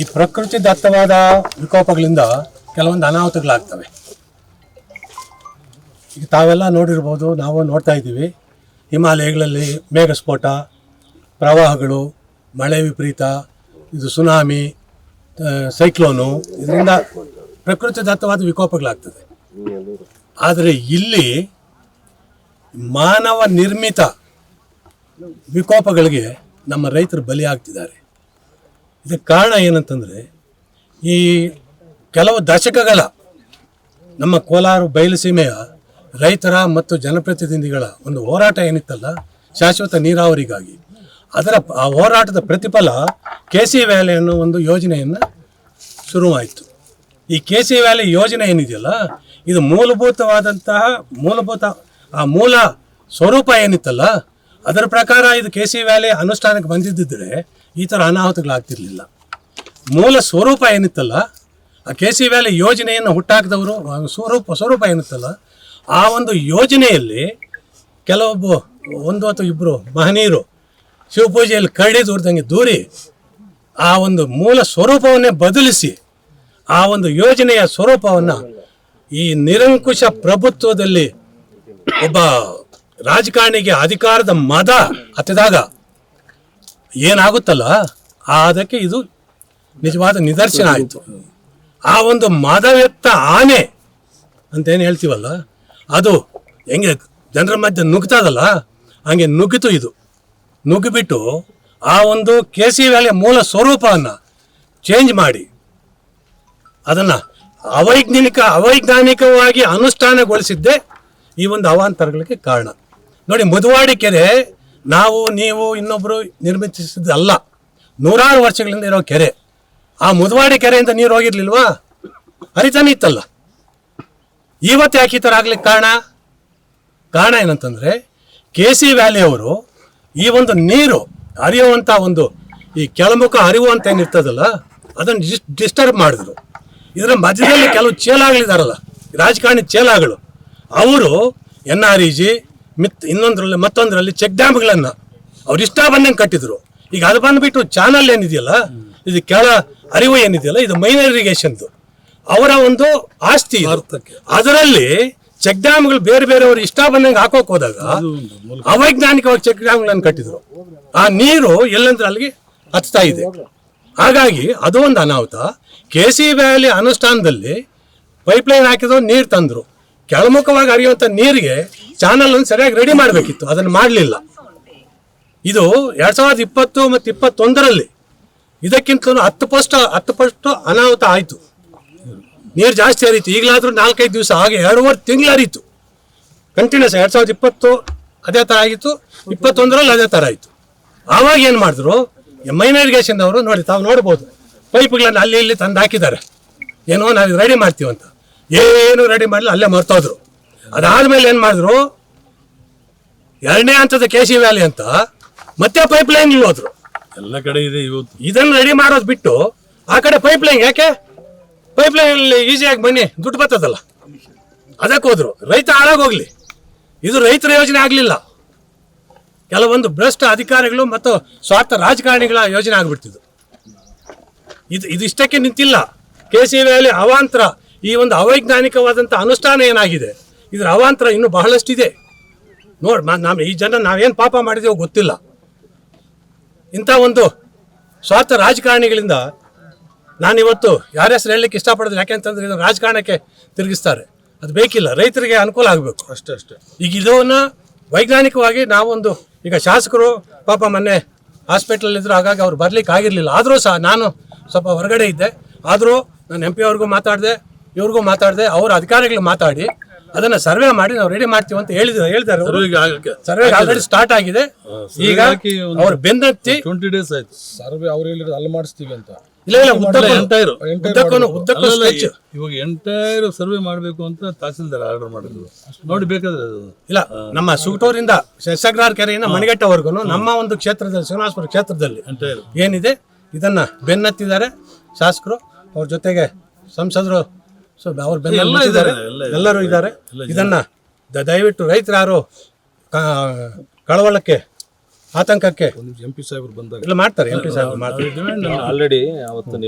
ಈ ಪ್ರಕೃತಿ ದತ್ತವಾದ ವಿಕೋಪಗಳಿಂದ ಕೆಲವೊಂದು ಅನಾಹುತಗಳಾಗ್ತವೆ. ಈಗ ತಾವೆಲ್ಲ ನೋಡಿರ್ಬೋದು, ನಾವು ನೋಡ್ತಾ ಇದ್ದೀವಿ. ಹಿಮಾಲಯಗಳಲ್ಲಿ ಮೇಘಸ್ಫೋಟ, ಪ್ರವಾಹಗಳು, ಮಳೆ ವಿಪರೀತ, ಇದು ಸುನಾಮಿ ಸೈಕ್ಲೋನು, ಇದರಿಂದ ಪ್ರಕೃತಿ ದತ್ತವಾದ ವಿಕೋಪಗಳಾಗ್ತದೆ. ಆದರೆ ಇಲ್ಲಿ ಮಾನವ ನಿರ್ಮಿತ ವಿಕೋಪಗಳಿಗೆ ನಮ್ಮ ರೈತರು ಬಲಿಯಾಗ್ತಿದ್ದಾರೆ. ಇದಕ್ಕೆ ಕಾರಣ ಏನಂತಂದರೆ, ಈ ಕೆಲವು ದಶಕಗಳ ನಮ್ಮ ಕೋಲಾರ ಬಯಲುಸೀಮೆಯ ರೈತರ ಮತ್ತು ಜನಪ್ರತಿನಿಧಿಗಳ ಒಂದು ಹೋರಾಟ ಏನಿತ್ತಲ್ಲ, ಶಾಶ್ವತ ನೀರಾವರಿಗಾಗಿ. ಅದರ ಆ ಹೋರಾಟದ ಪ್ರತಿಫಲ ಕೆ ಸಿ ವ್ಯಾಲಿ ಅನ್ನೋ ಒಂದು ಯೋಜನೆಯನ್ನು ಶುರುವಾಯಿತು. ಈ ಕೆ ಸಿ ವ್ಯಾಲಿ ಯೋಜನೆ ಏನಿದೆಯಲ್ಲ, ಇದು ಮೂಲಭೂತವಾದಂತಹ ಮೂಲಭೂತ, ಆ ಮೂಲ ಸ್ವರೂಪ ಏನಿತ್ತಲ್ಲ ಅದರ ಪ್ರಕಾರ ಇದು ಕೆ ಸಿ ವ್ಯಾಲಿ ಅನುಷ್ಠಾನಕ್ಕೆ ಬಂದಿದ್ದರೆ ಈ ಥರ ಅನಾಹುತಗಳಾಗ್ತಿರ್ಲಿಲ್ಲ. ಮೂಲ ಸ್ವರೂಪ ಏನಿತ್ತಲ್ಲ, ಆ ಕೆ ಸಿ ವ್ಯಾಲಿ ಯೋಜನೆಯನ್ನು ಹುಟ್ಟಾಕಿದವರು ಸ್ವರೂಪ ಸ್ವರೂಪ ಏನಿತ್ತಲ್ಲ, ಆ ಒಂದು ಯೋಜನೆಯಲ್ಲಿ ಕೆಲವೊಬ್ಬ, ಒಂದು ಅಥವಾ ಇಬ್ಬರು ಮಹನೀಯರು ಶಿವಪೂಜೆಯಲ್ಲಿ ಕರಡಿ ದೂರದಂಗೆ ದೂರಿ ಆ ಒಂದು ಮೂಲ ಸ್ವರೂಪವನ್ನೇ ಬದಲಿಸಿ ಆ ಒಂದು ಯೋಜನೆಯ ಸ್ವರೂಪವನ್ನು ಈ ನಿರಂಕುಶ ಪ್ರಭುತ್ವದಲ್ಲಿ ಒಬ್ಬ ರಾಜಕಾರಣಿಗೆ ಅಧಿಕಾರದ ಮದ ಹತ್ತಿದಾಗ ಏನಾಗುತ್ತಲ್ಲ? ಅದಕ್ಕೆ ಇದು ನಿಜವಾದ ನಿದರ್ಶನ ಆಯಿತು. ಆ ಒಂದು ಮದವೆತ್ತ ಆನೆ ಅಂತೇನು ಹೇಳ್ತೀವಲ್ಲ? ಅದು ಹೆಂಗೆ ಜನರ ಮಧ್ಯೆ ನುಗ್ತದಲ್ಲ? ಹಂಗೆ ನುಗ್ಗಿತು ಇದು. ನುಗ್ಗಿಬಿಟ್ಟು ಆ ಒಂದು ಕೆ ಸಿ ವ್ಯಾಲಿಯ ಮೂಲ ಸ್ವರೂಪವನ್ನು ಚೇಂಜ್ ಮಾಡಿ. ಅದನ್ನು ಅವೈಜ್ಞಾನಿಕ ಅವೈಜ್ಞಾನಿಕವಾಗಿ ಅನುಷ್ಠಾನಗೊಳಿಸಿದ್ದೇ ಈ ಒಂದು ಅವಾಂತರಗಳಿಗೆ ಕಾರಣ. ನೋಡಿ, ಮುದುವಾಡಿ ಕೆರೆ ನಾವು, ನೀವು ಇನ್ನೊಬ್ಬರು ನಿರ್ಮಿಸಿದ್ದಲ್ಲ ನೂರಾರು ವರ್ಷಗಳಿಂದ ಇರೋ ಕೆರೆ. ಆ ಮುದುವಾಡಿ ಕೆರೆಯಿಂದ ನೀರು ಹೋಗಿರ್ಲಿಲ್ವಾ? ಹರಿತಾನೆ ಇತ್ತಲ್ಲ ಇವತ್ತು ಯಾಕೆ ಈ ಥರ ಆಗ್ಲಿಕ್ಕೆ ಕಾರಣ? ಕಾರಣ ಏನಂತಂದರೆ, ಕೆ ಸಿ ವ್ಯಾಲಿಯವರು ಈ ಒಂದು ನೀರು ಹರಿಯುವಂಥ ಒಂದು, ಈ ಕೆಳಮುಖ ಹರಿವು ಅಂತ ಏನಿರ್ತದಲ್ಲ, ಅದನ್ನು ಡಿಸ್, ಡಿಸ್ಟರ್ಬ್ ಮಾಡಿದ್ರು. ಇದರ ಮಧ್ಯದಲ್ಲಿ ಕೆಲವು ಚೇಲಾಗಳಿದಾರಲ್ಲ ರಾಜಕಾರಣಿ ಚೇಲಾಗಳು. ಅವರು ಎನ್ ಆರ್ ಇ ಜಿ ಮಿತ್ ಇನ್ನೊಂದರಲ್ಲಿ ಮತ್ತೊಂದರಲ್ಲಿ ಚೆಕ್ ಡ್ಯಾಮ್ಗಳನ್ನು ಅವ್ರು ಇಷ್ಟ ಬಂದಂಗೆ ಕಟ್ಟಿದ್ರು. ಈಗ ಅದು ಬಂದುಬಿಟ್ಟು ಚಾನಲ್ ಏನಿದೆಯಲ್ಲ ಇದು ಕೆಳ ಅರಿವು ಏನಿದೆಯಲ್ಲ ಇದು ಮೈನರ್ ಇರಿಗೇಷನ್ದು. ಅವರ ಒಂದು ಆಸ್ತಿ. ಅದರಲ್ಲಿ ಚೆಕ್ ಡ್ಯಾಮ್ಗಳು ಬೇರೆ ಬೇರೆಯವರು ಇಷ್ಟ ಬಂದಂಗೆ ಹಾಕೋಕೆ ಹೋದಾಗ ಅವೈಜ್ಞಾನಿಕವಾಗಿ ಚೆಕ್ ಡ್ಯಾಮ್ಗಳನ್ನು ಕಟ್ಟಿದ್ರು. ಆ ನೀರು ಎಲ್ಲಂದ್ರೆ ಅಲ್ಲಿಗೆ ಹತ್ತಾ ಇದೆ. ಹಾಗಾಗಿ ಅದು ಒಂದು ಅನಾಹುತ ಕೆ ಸಿ ವ್ಯಾಲಿ ಅನುಷ್ಠಾನದಲ್ಲಿ ಪೈಪ್ಲೈನ್ ಹಾಕಿದ್ರು ನೀರು ತಂದ್ರು. ಕೆಳಮುಖವಾಗಿ ಹರಿಯುವಂಥ ನೀರಿಗೆ ಚಾನಲ್ ಸರಿಯಾಗಿ ರೆಡಿ ಮಾಡಬೇಕಿತ್ತು. ಅದನ್ನು ಮಾಡಲಿಲ್ಲ. ಇದು ಎರಡ್ ಸಾವಿರದ ಇಪ್ಪತ್ತು ಮತ್ತು ಇಪ್ಪತ್ತೊಂದರಲ್ಲಿ ಇದಕ್ಕಿಂತಲೂ ಹತ್ತು ಪಸ್ಟ್ ಹತ್ತು ಪಸ್ಟ್ ಅನಾಹುತ ಆಯಿತು. ನೀರು ಜಾಸ್ತಿ ಹರಿತು. ಈಗಲಾದರೂ ನಾಲ್ಕೈದು ದಿವಸ, ಹಾಗೆ ಎರಡೂವರೆ ತಿಂಗಳು ಹರಿತು. ಕಂಟಿನ್ಯೂಸ್ ಎರಡು ಸಾವಿರದ ಇಪ್ಪತ್ತು ಅದೇ ಥರ ಆಗಿತ್ತು. ಇಪ್ಪತ್ತೊಂದರಲ್ಲಿ ಅದೇ ಥರ ಆಯಿತು. ಆವಾಗ ಏನು ಮಾಡಿದ್ರು? ಮೈನ್ ಇರಿಗೇಷನ್ ಅವರು ನೋಡಿ, ತಾವು ನೋಡ್ಬೋದು. ಪೈಪ್ಗಳನ್ನು ಅಲ್ಲಿ ಇಲ್ಲಿ ತಂದು ಹಾಕಿದ್ದಾರೆ. ಏನೋ ನಾವು ರೆಡಿ ಮಾಡ್ತೀವಂತ ಏನು ರೆಡಿ ಮಾಡಲಿ ಅಲ್ಲೇ ಮರ್ತೋದ್ರು. ಅದಾದ್ಮೇಲೆ ಏನು ಮಾಡಿದ್ರು? ಎರಡನೇ ಹಂತದ ಕೆ ಸಿ ವ್ಯಾಲಿ ಅಂತ ಮತ್ತೆ ಪೈಪ್ ಲೈನ್ ಹೋದ್ರು. ಎಲ್ಲ ಕಡೆ ಇದೆ ಇವತ್ತು. ಇದನ್ನು ರೆಡಿ ಮಾಡೋದು ಬಿಟ್ಟು ಆ ಕಡೆ ಪೈಪ್ ಲೈನ್ ಯಾಕೆ ಪೈಪ್ ಲೈನ್ ಈಸಿಯಾಗಿ ಬನ್ನಿ ದುಡ್ಡು ಬರ್ತದಲ್ಲ. ಅದಕ್ಕೆ ಹೋದ್ರು. ರೈತ ಹಾಳಾಗೋಗ್ಲಿ ಇದು ರೈತರ ಯೋಜನೆ ಆಗಲಿಲ್ಲ. ಕೆಲವೊಂದು ಭ್ರಷ್ಟ ಅಧಿಕಾರಿಗಳು ಮತ್ತು ಸ್ವಾರ್ಥ ರಾಜಕಾರಣಿಗಳ ಯೋಜನೆ ಆಗ್ಬಿಡ್ತಿದ್ದು ಇದು ಇದಿಷ್ಟಕ್ಕೆ ನಿಂತಿಲ್ಲ. ಕೆ ಸಿ ವ್ಯಾಲಿ ಅವಾಂತರ. ಈ ಒಂದು ಅವೈಜ್ಞಾನಿಕವಾದಂಥ ಅನುಷ್ಠಾನ ಏನಾಗಿದೆ? ಇದರ ಅವಾಂತರ ಇನ್ನೂ ಬಹಳಷ್ಟಿದೆ. ನೋಡಿ ನಾವು ಈ ಜನ ನಾವೇನು ಪಾಪ ಮಾಡಿದೆವು ಗೊತ್ತಿಲ್ಲ. ಇಂಥ ಒಂದು ಸ್ವಾರ್ಥ ರಾಜಕಾರಣಿಗಳಿಂದ ನಾನಿವತ್ತು ಯಾರ ಹೆಸರು ಹೇಳಲಿಕ್ಕೆ ಇಷ್ಟಪಡೋದು ಯಾಕೆಂತಂದ್ರೆ ಇದನ್ನು ರಾಜಕಾರಣಕ್ಕೆ ತಿರುಗಿಸ್ತಾರೆ. ಅದು ಬೇಕಿಲ್ಲ. ರೈತರಿಗೆ ಅನುಕೂಲ ಆಗಬೇಕು. ಅಷ್ಟೇ ಅಷ್ಟೇ. ಈಗ ಇದನ್ನು ವೈಜ್ಞಾನಿಕವಾಗಿ ನಾವೊಂದು ಈಗ ಶಾಸಕರು ಪಾಪ ಮೊನ್ನೆ ಹಾಸ್ಪಿಟ್ಲಲ್ಲಿದ್ದರು ಹಾಗಾಗಿ ಅವ್ರು ಬರಲಿಕ್ಕೆ ಆಗಿರಲಿಲ್ಲ ಆದರೂ ಸಹ ನಾನು ಸ್ವಲ್ಪ ಹೊರಗಡೆ ಇದ್ದೆ. ಆದರೂ ನಾನು ಎಂ ಪಿ ಅವ್ರಿಗೂ ಮಾತಾಡಿದೆ. ಇವ್ರಿಗೂ ಮಾತಾಡದೆ ಅವ್ರ ಅಧಿಕಾರಿಗಳು ಮಾತಾಡಿ ಅದನ್ನ ಸರ್ವೆ ಮಾಡಿ ನಾವು ರೆಡಿ ಮಾಡ್ತೀವಿ ಅಂತ ಹೇಳಿದ್ರು ಹೇಳ್ತಾರೆ ಅವರು. ಸರ್ವೆ ಆಲ್ರೆಡಿ ಸ್ಟಾರ್ಟ್ ಆಗಿದೆ. ಈಗ ಅವ್ರ ಬೆನ್ನತ್ತಿ ಟ್ವೆಂಟಿ ಡೇಸ್ ಆಯ್ತು. ಸರ್ವೆ ಅವ್ರು ಹೇಳಿರೋದು ಅಲ್ಲಿ ಮಾಡಿಸ್ತೀವಿ ಅಂತ. ಇಲ್ಲ ಇಲ್ಲ ಉದ್ದಕ್ಕೂ ಎಂಟೈರ್ ಉದ್ದಕ್ಕೂ ಉದ್ದಕ್ಕೂ. ಇವಾಗ ಎಂಟೈರ್ ಸರ್ವೆ ಮಾಡಬೇಕು ಅಂತ ತಹಸೀಲ್ದಾರ್ ಆರ್ಡರ್ ಮಾಡಿದ್ರು. ನೋಡಿ ಬೇಕಾದ್ರೆ ಅದು. ಇಲ್ಲ ನಮ್ಮ ಸುಗಟೂರಿಂದ ಶಸಗ್ರಾರ್ ಕೆರೆಯಿಂದ ಮಣಿಗಟ್ಟವರೆಗೂ ನಮ್ಮ ಒಂದು ಕ್ಷೇತ್ರದಲ್ಲಿ ಶ್ರೀನಿವಾಸಪುರ ಕ್ಷೇತ್ರದಲ್ಲಿ ಎಂಟೈರ್ ಏನಿದೆ ಇದನ್ನ ಬೆನ್ನತ್ತಿದ್ದಾರೆ ಶಾಸಕರು. ಅವ್ರ ಜೊತೆಗೆ ಸಂಸದರು ಸೊ ಅವ್ರು ಬೆಲ್ಲ ಇದ್ದಾರೆ, ಎಲ್ಲರೂ ಇದ್ದಾರೆ. ಇದನ್ನ ದಯವಿಟ್ಟು ರೈತರು ಯಾರು ಕ- ಕಳವಳಕ್ಕೆ ಆತಂಕಕ್ಕೆ ಒಂದು ಎಂ ಪಿ ಸಾಹೇಬ್ರು ಬಂದಾಗ ಇಲ್ಲ ಮಾಡ್ತಾರೆ ಎಂ ಪಿ ಸಾಹೇಬ್ ಮಾಡ್ತಾರೆ. ಆಲ್ರೆಡಿ ಅವತ್ತು ನೀವು